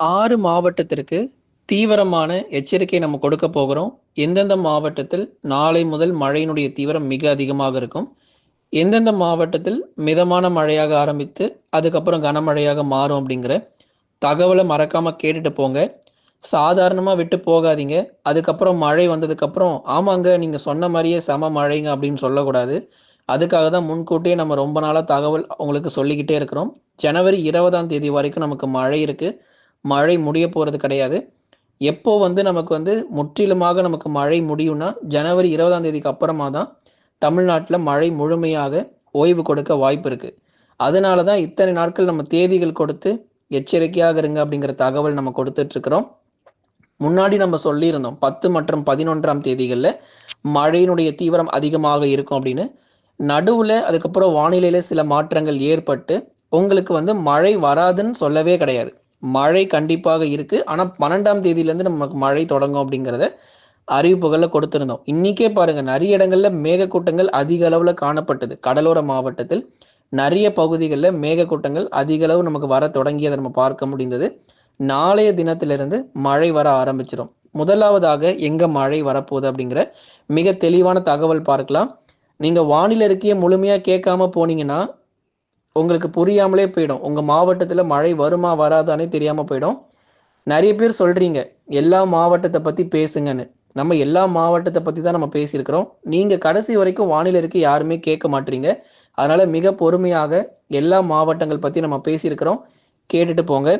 ஆறு மாவட்டத்திற்கு தீவிரமான எச்சரிக்கை நம்ம கொடுக்க போகிறோம். எந்தெந்த மாவட்டத்தில் நாளை முதல் மழையினுடைய தீவிரம் மிக அதிகமாக இருக்கும்? எந்தெந்த மாவட்டத்தில் மிதமான மழையாக ஆரம்பித்து அதுக்கப்புறம் கனமழையாக மாறும் அப்படிங்கிற தகவலை மறக்காமல் கேட்டுட்டு போங்க. சாதாரணமாக விட்டு போகாதீங்க. அதுக்கப்புறம் மழை வந்ததுக்கப்புறம் ஆமாங்க நீங்கள் சொன்ன மாதிரியே செம மழைங்க அப்படின்னு சொல்லக்கூடாது. அதுக்காக தான் முன்கூட்டியே நம்ம ரொம்ப நாளாக தகவல் உங்களுக்கு சொல்லிக்கிட்டே இருக்கிறோம். ஜனவரி இருபதாம் தேதி வரைக்கும் நமக்கு மழை இருக்குது மழை முடிய போகிறது கிடையாது. எப்போ வந்து நமக்கு வந்து முற்றிலுமாக நமக்கு மழை முடியும்னா ஜனவரி இருபதாம் தேதிக்கு அப்புறமா தான் தமிழ்நாட்டில் மழை முழுமையாக ஓய்வு கொடுக்க வாய்ப்பு இருக்குது அதனால தான் இத்தனை நாட்கள் நம்ம தேதிகள் கொடுத்து எச்சரிக்கையாக இருங்க அப்படிங்கிற தகவல் நம்ம கொடுத்துட்ருக்குறோம் முன்னாடி நம்ம சொல்லியிருந்தோம் பத்து மற்றும் பதினொன்றாம் தேதிகளில் மழையினுடைய தீவிரம் அதிகமாக இருக்கும் அப்படின்னு. நடுவில் அதுக்கப்புறம் வானிலையில் சில மாற்றங்கள் ஏற்பட்டு உங்களுக்கு வந்து மழை வராதுன்னு சொல்லவே கிடையாது. மழை கண்டிப்பாக இருக்கு. ஆனால் பன்னெண்டாம் தேதியிலேருந்து நமக்கு மழை தொடங்கும் அப்படிங்கிறத அறிவிப்புகளில் கொடுத்திருந்தோம். இன்னைக்கே பாருங்க நிறைய இடங்கள்ல மேகக்கூட்டங்கள் அதிக அளவுல காணப்பட்டது. கடலோர மாவட்டத்தில் நிறைய பகுதிகளில் மேகக்கூட்டங்கள் அதிக அளவு நமக்கு வர தொடங்கியதை நம்ம பார்க்க முடிந்தது. நாளைய தினத்திலிருந்து மழை வர ஆரம்பிச்சிடும் முதலாவதாக எங்க மழை வரப்போகுது அப்படிங்கிற மிக தெளிவான தகவல் பார்க்கலாம். நீங்க வானிலை இருக்கைய முழுமையா கேட்காம போனீங்கன்னா உங்களுக்கு புரியாமலே போயிடும். உங்கள் மாவட்டத்தில் மழை வருமா வராதானே தெரியாமல் போயிடும். நிறைய பேர் சொல்கிறீங்க எல்லா மாவட்டத்தை பற்றி பேசுங்கன்னு. நம்ம எல்லா மாவட்டத்தை பற்றி தான் நம்ம பேசியிருக்கிறோம். நீங்கள் கடைசி வரைக்கும் வானிலை இருக்க யாருமே கேட்க மாட்டீங்க. அதனால் மிக பொறுமையாக எல்லா மாவட்டங்கள் பற்றி நம்ம பேசியிருக்கிறோம். கேட்டுட்டு போங்க.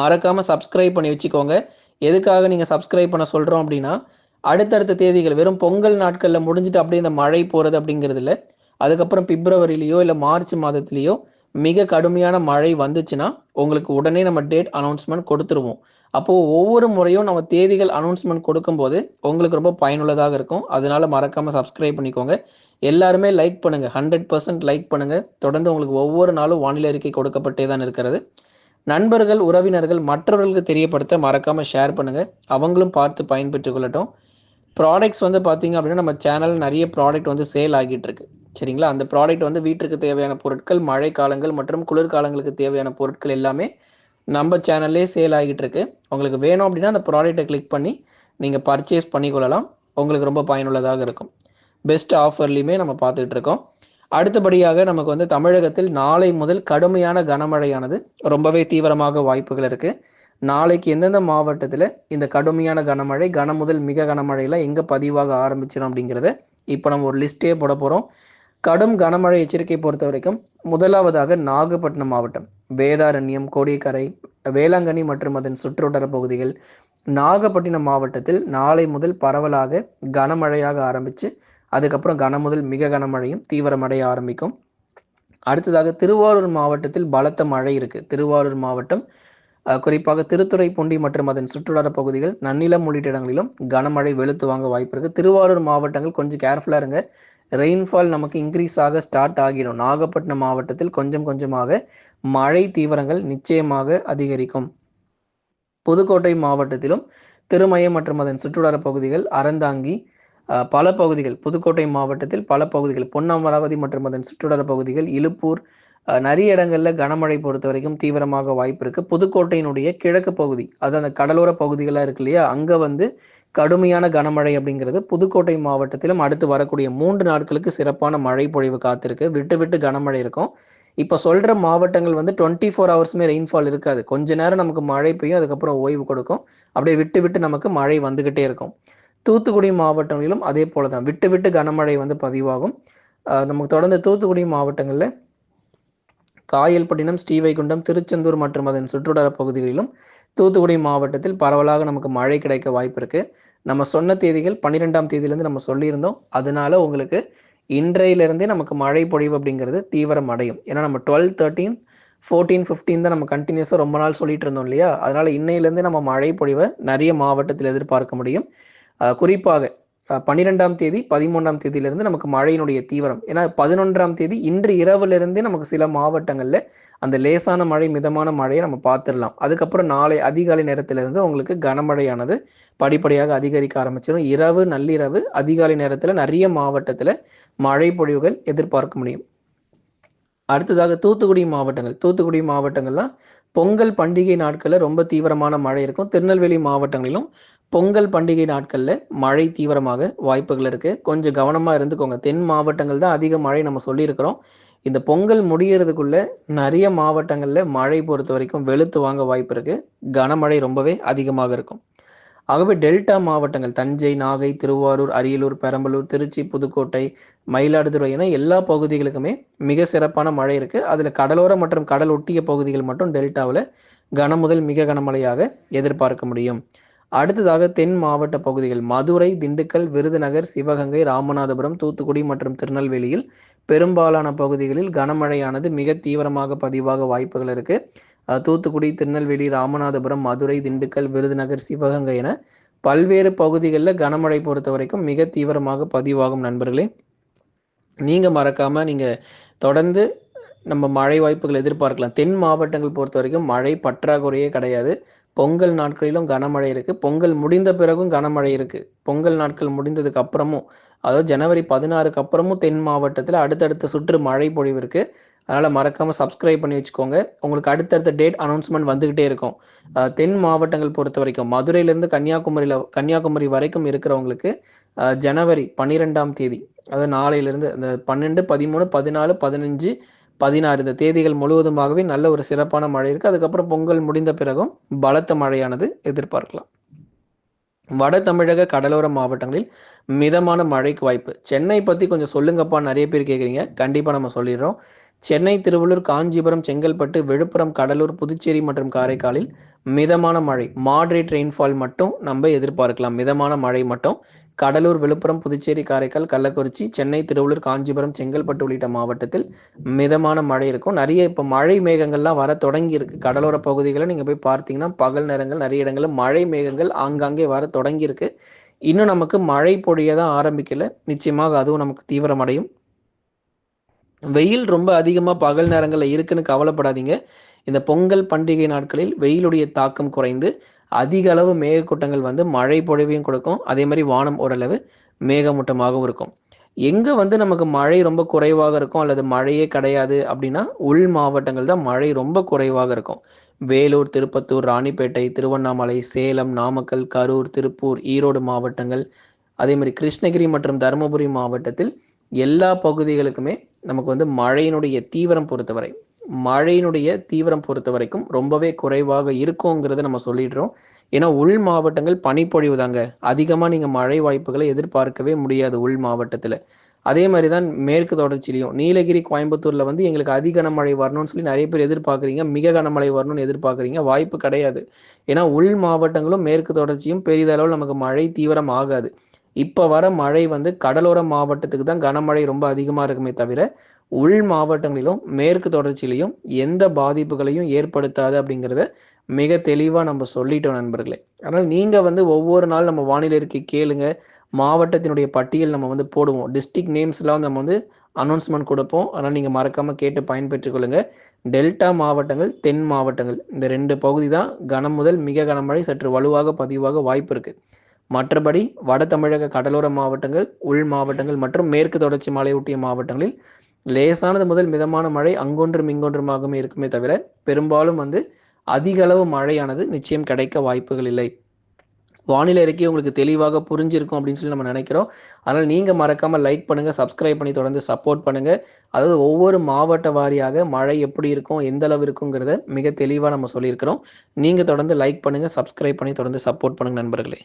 மறக்காமல் சப்ஸ்கிரைப் பண்ணி வச்சுக்கோங்க. எதுக்காக நீங்கள் சப்ஸ்கிரைப் பண்ண சொல்கிறோம் அப்படின்னா அடுத்தடுத்த தேதிகள் வெறும் பொங்கல் நாட்களில் முடிஞ்சுட்டு அப்படியே இந்த மழை போகிறது அப்படிங்கிறது இல்லை. அதுக்கப்புறம் பிப்ரவரிலேயோ இல்லை மார்ச் மாதத்துலேயோ மிக கடுமையான மழை வந்துச்சுன்னா உங்களுக்கு உடனே நம்ம டேட் அனௌன்ஸ்மெண்ட் கொடுத்துருவோம். அப்போது ஒவ்வொரு முறையும் நம்ம தேதிகள் அனௌன்ஸ்மெண்ட் கொடுக்கும்போது உங்களுக்கு ரொம்ப பயனுள்ளதாக இருக்கும். அதனால மறக்காமல் சப்ஸ்கிரைப் பண்ணிக்கோங்க. எல்லாருமே லைக் பண்ணுங்கள் ஹண்ட்ரட் பர்சன்ட் லைக் பண்ணுங்கள் தொடர்ந்து உங்களுக்கு ஒவ்வொரு நாளும் வானிலை அறிக்கை கொடுக்கப்பட்டே தான் இருக்கிறது. நண்பர்கள் உறவினர்கள் மற்றவர்களுக்கு தெரியப்படுத்த மறக்காமல் ஷேர் பண்ணுங்கள் அவங்களும் பார்த்து பயன்பெற்று கொள்ளட்டும். ப்ராடக்ட்ஸ் வந்து பார்த்தீங்க அப்படின்னா நம்ம சேனல் நிறைய ப்ராடக்ட் வந்து சேல் ஆகிட்டு இருக்கு சரிங்களா? அந்த ப்ராடக்ட் வந்து வீட்டிற்கு தேவையான பொருட்கள் மழை காலங்கள் மற்றும் குளிர்காலங்களுக்கு தேவையான பொருட்கள் எல்லாமே நம்ம சேனல்லே சேல் ஆகிட்டு இருக்கு உங்களுக்கு வேணும் அப்படின்னா அந்த ப்ராடக்ட்டை கிளிக் பண்ணி நீங்கள் பர்ச்சேஸ் பண்ணிக்கொள்ளலாம். உங்களுக்கு ரொம்ப பயனுள்ளதாக இருக்கும். பெஸ்ட் ஆஃபர்லையுமே நம்ம பார்த்துட்டு இருக்கோம் அடுத்தபடியாக நமக்கு வந்து தமிழகத்தில் நாளை முதல் கடுமையான கனமழையானது ரொம்பவே தீவிரமாக வாய்ப்புகள் இருக்குது நாளைக்கு எந்தெந்த மாவட்டத்தில் இந்த கடுமையான கனமழை கன முதல் மிக கனமழையெல்லாம் எங்கே பதிவாக ஆரம்பிச்சிடும் அப்படிங்கிறத இப்போ நம்ம ஒரு லிஸ்ட்டே போட போகிறோம் கடும் கனமழை எச்சரிக்கை பொறுத்த வரைக்கும் முதலாவதாக நாகப்பட்டினம் மாவட்டம் வேதாரண்யம் கோடியக்கரை வேளாங்கண்ணி மற்றும் அதன் சுற்றுவட்டார பகுதிகள். நாகப்பட்டினம் மாவட்டத்தில் நாளை முதல் பரவலாக கனமழையாக ஆரம்பித்து அதுக்கப்புறம் கன முதல் மிக கனமழையும் தீவிரமடைய ஆரம்பிக்கும். அடுத்ததாக திருவாரூர் மாவட்டத்தில் பலத்த மழை இருக்குது திருவாரூர் மாவட்டம் குறிப்பாக திருத்துறைப்பூண்டி மற்றும் அதன் சுற்றுவட்டார பகுதிகள் நன்னிலம் உள்ளிட்ட இடங்களிலும் கனமழை வெளுத்து வாங்க வாய்ப்பு இருக்குது திருவாரூர் மாவட்டங்கள் கொஞ்சம் கேர்ஃபுல்லாக இருங்க. ரெயின்ஃபால் நமக்கு இன்க்ரீஸ் ஆக ஸ்டார்ட் ஆகிடும். நாகப்பட்டினம் மாவட்டத்தில் கொஞ்சம் கொஞ்சமாக மழை தீவிரங்கள் நிச்சயமாக அதிகரிக்கும். புதுக்கோட்டை மாவட்டத்திலும் திருமயம் மற்றும் அதன் சுற்றுவட்டார பகுதிகள் அறந்தாங்கி பல பகுதிகள் புதுக்கோட்டை மாவட்டத்தில் பல பகுதிகள் பொன்னமராவதி மற்றும் அதன் சுற்றுவட்டார பகுதிகள் இலுப்பூர் நிறைய இடங்கள்ல கனமழை பொறுத்த வரைக்கும் தீவிரமாக வாய்ப்பு இருக்கு. புதுக்கோட்டையினுடைய கிழக்கு பகுதி அது அந்த கடலோர பகுதிகளாக இருக்கு இல்லையா அங்க வந்து கடுமையான கனமழை அப்படிங்கிறது புதுக்கோட்டை மாவட்டத்திலும் அடுத்து வரக்கூடிய மூன்று நாட்களுக்கு சிறப்பான மழை பொழிவு காத்திருக்கு. விட்டு விட்டு கனமழை இருக்கும். இப்போ சொல்கிற மாவட்டங்கள் வந்து டுவெண்ட்டி ஃபோர் ஹவர்ஸுமே ரெயின்ஃபால் இருக்காது. கொஞ்ச நேரம் நமக்கு மழை பெய்யும் அதுக்கப்புறம் ஓய்வு கொடுக்கும். அப்படியே விட்டு விட்டு நமக்கு மழை வந்துக்கிட்டே இருக்கும். தூத்துக்குடி மாவட்டங்களிலும் அதே போல தான் விட்டு விட்டு கனமழை வந்து பதிவாகும். நமக்கு தொடர்ந்து தூத்துக்குடி மாவட்டங்களில் காயல்பட்டினம் ஸ்ரீவைகுண்டம் திருச்செந்தூர் மற்றும் அதன் சுற்றுவட்டார பகுதிகளிலும் தூத்துக்குடி மாவட்டத்தில் பரவலாக நமக்கு மழை கிடைக்க வாய்ப்பு இருக்கு. நம்ம சொன்ன தேதிகள் பன்னிரெண்டாம் தேதியிலேருந்து நம்ம சொல்லியிருந்தோம். அதனால உங்களுக்கு இன்றையிலிருந்தே நமக்கு மழை பொழிவு அப்படிங்கிறது தீவிரம் அடையும். ஏன்னா நம்ம டுவெல் தேர்ட்டீன் ஃபோர்டீன் ஃபிஃப்டீன் தான் நம்ம கண்டினியூஸாக ரொம்ப நாள் சொல்லிட்டு இருந்தோம் இல்லையா? அதனால இன்னையிலேருந்தே நம்ம மழை பொழிவை நிறைய மாவட்டத்தில் எதிர்பார்க்க முடியும். குறிப்பாக பன்னிரெண்டாம் தேதி பதிமூன்றாம் தேதியிலிருந்து நமக்கு மழையினுடைய தீவிரம். ஏன்னா பதினொன்றாம் தேதி இன்று இரவுலேருந்தே நமக்கு சில மாவட்டங்களில் அந்த லேசான மழை மிதமான மழையை நம்ம பார்த்துடலாம். அதுக்கப்புறம் நாளை அதிகாலை நேரத்திலிருந்து உங்களுக்கு கனமழையானது படிப்படியாக அதிகரிக்க ஆரம்பிச்சிடும். இரவு நள்ளிரவு அதிகாலை நேரத்தில் நிறைய மாவட்டத்தில் மழை பொழிவுகள் எதிர்பார்க்க முடியும். அடுத்ததாக தூத்துக்குடி மாவட்டங்கள். தூத்துக்குடி மாவட்டங்கள்லாம் பொங்கல் பண்டிகை நாட்களில் ரொம்ப தீவிரமான மழை இருக்கும். திருநெல்வேலி மாவட்டங்களிலும் பொங்கல் பண்டிகை நாட்களில் மழை தீவிரமாக வாய்ப்புகள் இருக்குது கொஞ்சம் கவனமாக இருந்துக்கோங்க. தென் மாவட்டங்கள் தான் அதிக மழை நம்ம சொல்லியிருக்கிறோம். இந்த பொங்கல் முடியறதுக்குள்ள நிறைய மாவட்டங்களில் மழை பொறுத்த வரைக்கும் வெளுத்து வாங்க வாய்ப்பு இருக்குது கனமழை ரொம்பவே அதிகமாக இருக்கும். ஆகவே டெல்டா மாவட்டங்கள் தஞ்சை நாகை திருவாரூர் அரியலூர் பெரம்பலூர் திருச்சி புதுக்கோட்டை மயிலாடுதுறை என எல்லா பகுதிகளுக்குமே மிக சிறப்பான மழை இருக்குது அதில் கடலோர மற்றும் கடல் ஒட்டிய பகுதிகள் மட்டும் டெல்டாவில் கன முதல் மிக கனமழையாக எதிர்பார்க்க முடியும். அடுத்ததாக தென் மாவட்ட பகுதிகள் மதுரை திண்டுக்கல் விருதுநகர் சிவகங்கை ராமநாதபுரம் தூத்துக்குடி மற்றும் திருநெல்வேலியில் பெரும்பாலான பகுதிகளில் கனமழையானது மிக தீவிரமாக பதிவாக வாய்ப்புகள் இருக்குது தூத்துக்குடி திருநெல்வேலி ராமநாதபுரம் மதுரை திண்டுக்கல் விருதுநகர் சிவகங்கை என பல்வேறு பகுதிகளில் கனமழை பொறுத்த வரைக்கும் மிக தீவிரமாக பதிவாகும் நண்பர்களே. நீங்கள் மறக்காமல் நீங்கள் தொடர்ந்து நம்ம மழை வாய்ப்புகள் எதிர்பார்க்கலாம். தென் மாவட்டங்கள் பொறுத்த வரைக்கும் மழை பற்றாக்குறையே கிடையாது. பொங்கல் நாட்களிலும் கனமழை இருக்குது பொங்கல் முடிந்த பிறகும் கனமழை இருக்குது பொங்கல் நாட்கள் முடிந்ததுக்கு அப்புறமும் அதாவது ஜனவரி பதினாறுக்கு அப்புறமும் தென் மாவட்டத்தில் அடுத்தடுத்த சுற்று மழை பொழிவு இருக்குது அதனால் மறக்காமல் சப்ஸ்கிரைப் பண்ணி வச்சுக்கோங்க. உங்களுக்கு அடுத்தடுத்த டேட் அனௌன்ஸ்மெண்ட் வந்துக்கிட்டே இருக்கும். தென் மாவட்டங்கள் பொறுத்த வரைக்கும் மதுரையிலேருந்து கன்னியாகுமரியில் கன்னியாகுமரி வரைக்கும் இருக்கிறவங்களுக்கு ஜனவரி பன்னிரெண்டாம் தேதி அதாவது நாளையிலேருந்து அந்த பன்னெண்டு பதிமூணு பதினாலு பதினஞ்சு பதினாறு இந்த தேதிகள் முழுவதுமாகவே நல்ல ஒரு சிறப்பான மழை இருக்குது அதுக்கப்புறம் பொங்கல் முடிந்த பிறகும் பலத்த மழையானது எதிர்பார்க்கலாம். வட தமிழக கடலோர மாவட்டங்களில் மிதமான மழைக்கு வாய்ப்பு. சென்னை பற்றி கொஞ்சம் சொல்லுங்கப்பா நிறைய பேர் கேட்குறீங்க கண்டிப்பாக நம்ம சொல்லிடுறோம். சென்னை திருவள்ளூர் காஞ்சிபுரம் செங்கல்பட்டு விழுப்புரம் கடலூர் புதுச்சேரி மற்றும் காரைக்காலில் மிதமான மழை. மாட்ரேட் ரெயின்ஃபால் மட்டும் நம்ம எதிர்பார்க்கலாம். மிதமான மழை மட்டும் கடலூர் விழுப்புரம் புதுச்சேரி காரைக்கால் கள்ளக்குறிச்சி சென்னை திருவள்ளூர் காஞ்சிபுரம் செங்கல்பட்டு உள்ளிட்ட மாவட்டத்தில் மிதமான மழை இருக்கும். நிறைய இப்போ மழை மேகங்கள்லாம் வர தொடங்கி இருக்கு. கடலோர பகுதிகளில் நீங்கள் போய் பார்த்தீங்கன்னா பகல் நேரங்கள் நிறைய இடங்களில் மழை மேகங்கள் ஆங்காங்கே வர தொடங்கி இருக்கு. இன்னும் நமக்கு மழை பொழிய தான் ஆரம்பிக்கல. நிச்சயமாக அதுவும் நமக்கு தீவிரமடையும். வெயில் ரொம்ப அதிகமாக பகல் நேரங்களில் இருக்குன்னு கவலைப்படாதீங்க. இந்த பொங்கல் பண்டிகை நாட்களில் வெயிலுடைய தாக்கம் குறைந்து அதிக அளவு மேகக்கூட்டங்கள் வந்து மழை பொழிவையும் கொடுக்கும். அதே மாதிரி வானம் ஓரளவு மேகமூட்டமாகவும் இருக்கும். எங்கே வந்து நமக்கு மழை ரொம்ப குறைவாக இருக்கும் அல்லது மழையே கிடையாது அப்படின்னா உள் மாவட்டங்கள் தான் மழை ரொம்ப குறைவாக இருக்கும். வேலூர் திருப்பத்தூர் ராணிப்பேட்டை திருவண்ணாமலை சேலம் நாமக்கல் கரூர் திருப்பூர் ஈரோடு மாவட்டங்கள் அதே மாதிரி கிருஷ்ணகிரி மற்றும் தருமபுரி மாவட்டத்தில் எல்லா பகுதிகளுக்குமே நமக்கு வந்து மழையினுடைய தீவிரம் பொறுத்தவரை மழையினுடைய தீவிரம் பொறுத்த வரைக்கும் ரொம்பவே குறைவாக இருக்குங்கிறத நம்ம சொல்லிடுறோம். ஏன்னா உள் மாவட்டங்கள் பனிப்பொழிவு தாங்க. அதிகமாக நீங்கள் மழை வாய்ப்புகளை எதிர்பார்க்கவே முடியாது உள் மாவட்டத்தில். அதே மாதிரி தான் மேற்கு தொடர்ச்சியிலையும். நீலகிரி கோயம்புத்தூரில் வந்து எங்களுக்கு அதிக கனமழை வரணும்னு சொல்லி நிறைய பேர் எதிர்பார்க்குறீங்க. மிக கனமழை வரணும்னு எதிர்பார்க்குறீங்க. வாய்ப்பு கிடையாது. ஏன்னா உள் மாவட்டங்களும் மேற்கு தொடர்ச்சியும் பெரிதளவில் நமக்கு மழை தீவிரம் ஆகாது. இப்போ வர மழை வந்து கடலோர மாவட்டத்துக்கு தான் கனமழை ரொம்ப அதிகமாக இருக்குமே தவிர உள் மாவட்டங்களிலும் மேற்கு தொடர்ச்சியிலையும் எந்த பாதிப்புகளையும் ஏற்படுத்தாது அப்படிங்கிறத மிக தெளிவாக நம்ம சொல்லிட்டோம் நண்பர்களே. அதனால் நீங்கள் வந்து ஒவ்வொரு நாள் நம்ம வானிலை இருக்கை கேளுங்க. மாவட்டத்தினுடைய பட்டியல் நம்ம வந்து போடுவோம். டிஸ்ட்ரிக்ட் நேம்ஸ்லாம் நம்ம வந்து அனௌன்ஸ்மெண்ட் கொடுப்போம். அதனால் நீங்கள் மறக்காமல் கேட்டு பயன்பெற்றுக்கொள்ளுங்க டெல்டா மாவட்டங்கள் தென் மாவட்டங்கள் இந்த ரெண்டு பகுதி தான் கனம் முதல் மிக கனமழை சற்று வலுவாக பதிவாக வாய்ப்பு இருக்குது மற்றபடி வட தமிழக கடலோர மாவட்டங்கள் உள் மாவட்டங்கள் மற்றும் மேற்கு தொடர்ச்சி மலையொட்டிய மாவட்டங்களில் லேசானது முதல் மிதமான மழை அங்கொன்றும் இங்கொன்றுமாகவும் இருக்குமே தவிர பெரும்பாலும் வந்து அதிக அளவு மழையானது நிச்சயம் கிடைக்க வாய்ப்புகள் இல்லை. வானிலை அறிக்கை உங்களுக்கு தெளிவாக புரிஞ்சிருக்கும் அப்படின்னு சொல்லி நம்ம நினைக்கிறோம். அதனால் நீங்கள் மறக்காமல் லைக் பண்ணுங்கள் சப்ஸ்கிரைப் பண்ணி தொடர்ந்து சப்போர்ட் பண்ணுங்கள் அதாவது ஒவ்வொரு மாவட்ட வாரியாக மழை எப்படி இருக்கும் எந்த அளவு இருக்குங்கிறத மிக தெளிவாக நம்ம சொல்லியிருக்கிறோம். நீங்கள் தொடர்ந்து லைக் பண்ணுங்கள் சப்ஸ்கிரைப் பண்ணி தொடர்ந்து சப்போர்ட் பண்ணுங்கள் நண்பர்களே.